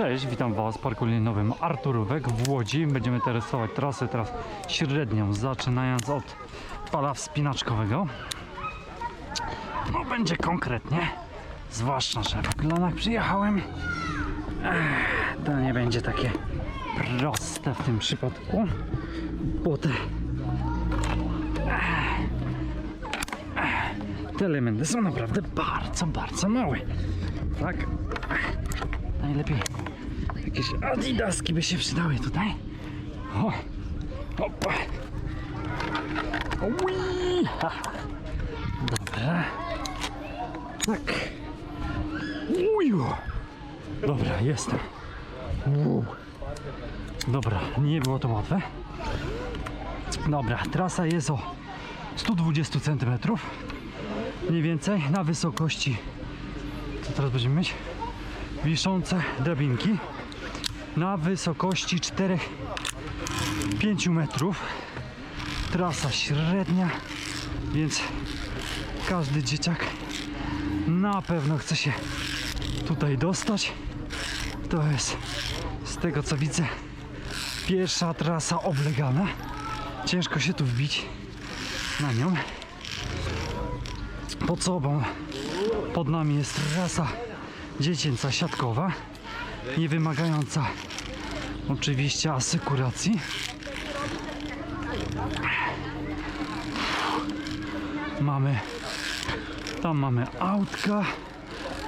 Cześć, witam Was w parku linowym Arturówek w Łodzi. Będziemy testować trasę teraz średnią, zaczynając od pala wspinaczkowego. No będzie konkretnie, zwłaszcza, że w Glonach przyjechałem. Ech, to nie będzie takie proste w tym przypadku, bo te, te elementy są naprawdę bardzo, bardzo małe. Tak? Najlepiej jakieś adidaski by się przydały tutaj. O, opa. Ui. Dobra. Tak. Uju. Dobra, jestem. Uuu. Dobra, nie było to łatwe. Dobra, trasa jest o 120 cm. Mniej więcej na wysokości. Co teraz będziemy mieć? wiszące drabinki na wysokości 4-5 metrów. Trasa średnia, więc każdy dzieciak na pewno chce się tutaj dostać. To jest z tego co widzę pierwsza trasa oblegana. Ciężko się tu wbić na nią. Pod sobą pod nami jest trasa dziecięca siatkowa, nie wymagająca oczywiście asykuracji. Mamy, tam mamy autka,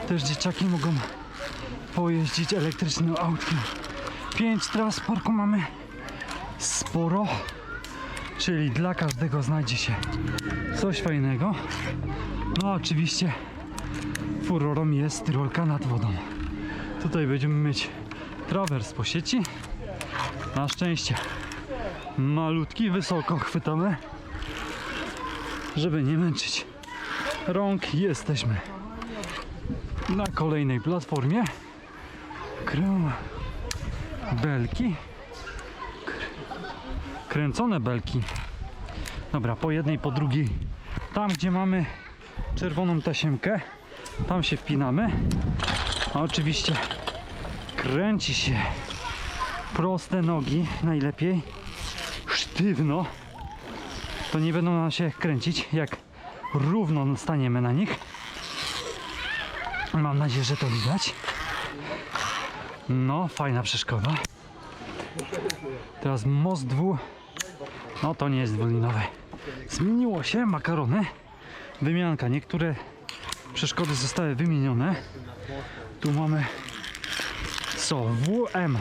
też dzieciaki mogą pojeździć elektrycznym autkiem. Pięć tras parku mamy sporo, czyli dla każdego znajdzie się coś fajnego. No oczywiście furorą jest tyrolka nad wodą. Tutaj będziemy mieć trawers po sieci. Na szczęście malutki, wysoko chwytamy, żeby nie męczyć rąk. Jesteśmy na kolejnej platformie. Krę... Belki. Kręcone belki. Dobra, po jednej, po drugiej. Tam, gdzie mamy czerwoną tasiemkę, tam się wpinamy. Oczywiście kręci się proste nogi najlepiej. Sztywno. To nie będą nam się kręcić, jak równo staniemy na nich. Mam nadzieję, że to widać. No, fajna przeszkoda. Teraz most dwu. No to nie jest dwulinowe. Zmieniło się makarony. Wymianka. Niektóre przeszkody zostały wymienione. Tu mamy co? WM.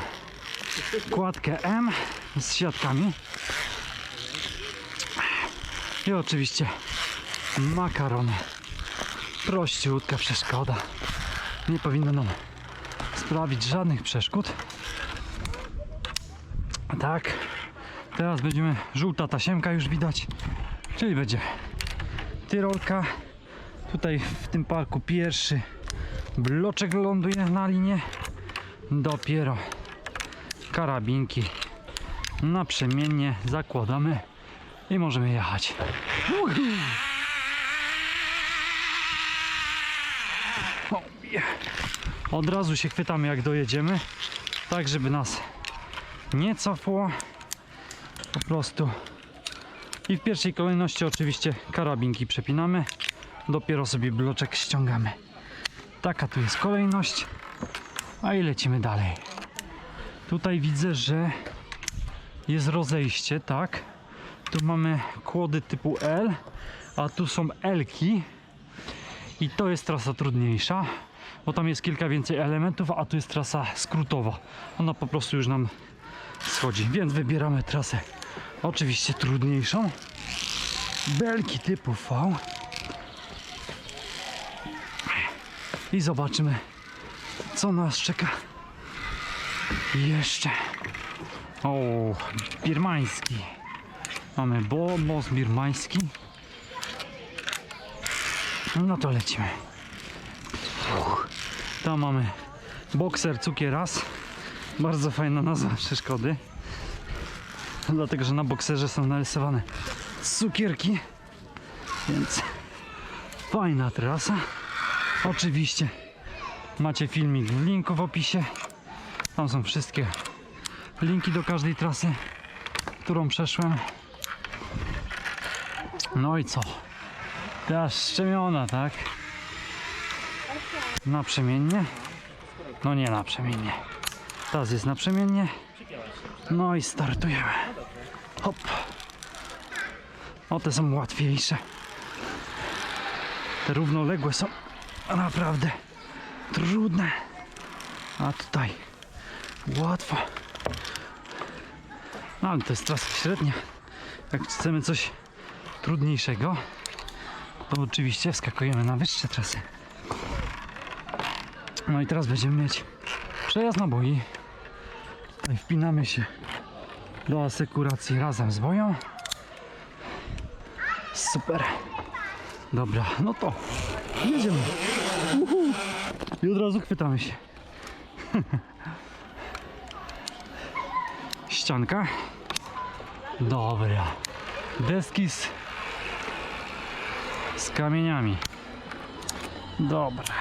Kładkę M z siatkami. I oczywiście makarony. Prościutka przeszkoda. Nie powinno nam sprawić żadnych przeszkód. Tak. Teraz będziemy żółta tasiemka już widać. Czyli będzie tyrolka. Tutaj w tym parku pierwszy bloczek ląduje na linie. Dopiero karabinki naprzemiennie zakładamy i możemy jechać. Od razu się chwytamy jak dojedziemy, tak żeby nas nie cofło. Po prostu. I w pierwszej kolejności oczywiście karabinki przepinamy dopiero sobie bloczek ściągamy. Taka tu jest kolejność. A i lecimy dalej. Tutaj widzę, że jest rozejście, tak? Tu mamy kłody typu L, a tu są L-ki. I to jest trasa trudniejsza, bo tam jest kilka więcej elementów, a tu jest trasa skrótowa. Ona po prostu już nam schodzi, więc wybieramy trasę oczywiście trudniejszą. Belki typu V. i zobaczymy, co nas czeka jeszcze. O, birmański. Mamy bo, most birmański. No to lecimy. Uch. Tam mamy bokser cukieras. Bardzo fajna nazwa przeszkody. Dlatego, że na bokserze są narysowane cukierki. Więc fajna trasa. Oczywiście macie filmik w linku w opisie. Tam są wszystkie linki do każdej trasy, którą przeszłem. No i co? Teraz szczemiona, tak? Naprzemiennie? No nie naprzemiennie. Teraz jest naprzemiennie. No i startujemy. Hop. O, te są łatwiejsze. Te równoległe są naprawdę trudne. A tutaj łatwo. No ale to jest trasa średnia. Jak chcemy coś trudniejszego, to oczywiście wskakujemy na wyższe trasy. No i teraz będziemy mieć przejazd na boi. Wpinamy się do asekuracji razem z boją. Super. Dobra, no to jedziemy. Od razu chwytamy się. Ścianka. Dobra. Deski z, z kamieniami. Dobra.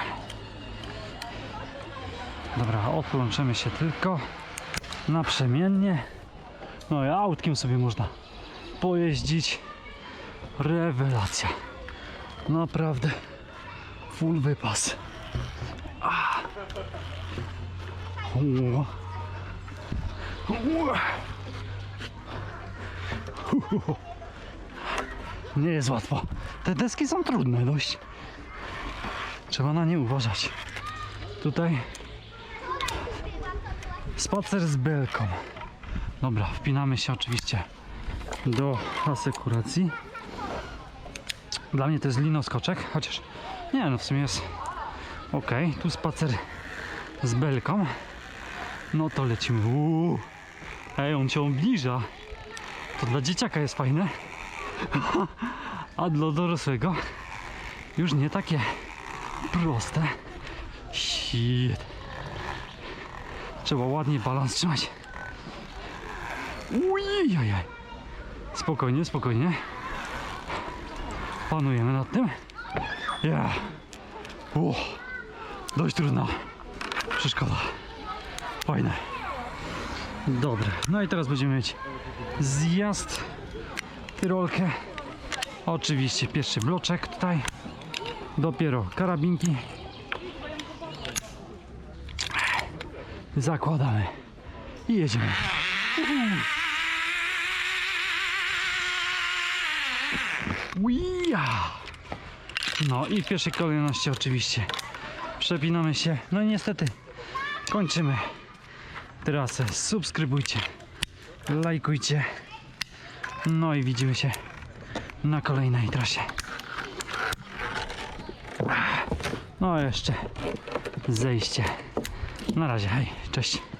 Dobra, odłączymy się tylko naprzemiennie. No i autkiem sobie można pojeździć. Rewelacja. Naprawdę full wypas. Hu. Nie jest łatwo. Te deski są trudne dość. Trzeba na nie uważać. Tutaj spacer z belką. Dobra, wpinamy się oczywiście do asekuracji. Dla mnie to jest linoskoczek, chociaż nie no w sumie jest ok. Tu spacer z belką. No to lecimy. Uuu. Ej, on cię obniża. To dla dzieciaka jest fajne. A dla dorosłego już nie takie proste. Shit. Trzeba ładnie balans trzymać. Ujajaj. Spokojnie, spokojnie. Panujemy nad tym. Yeah. Dość trudna przeszkoda. Fajne. Dobra. No i teraz będziemy mieć zjazd, tyrolkę. Oczywiście pierwszy bloczek tutaj. Dopiero karabinki. Zakładamy. I jedziemy. Uja! No i w pierwszej kolejności oczywiście przepinamy się. No i niestety kończymy trasę. Subskrybujcie, lajkujcie. No i widzimy się na kolejnej trasie. No jeszcze zejście. Na razie, hej, cześć.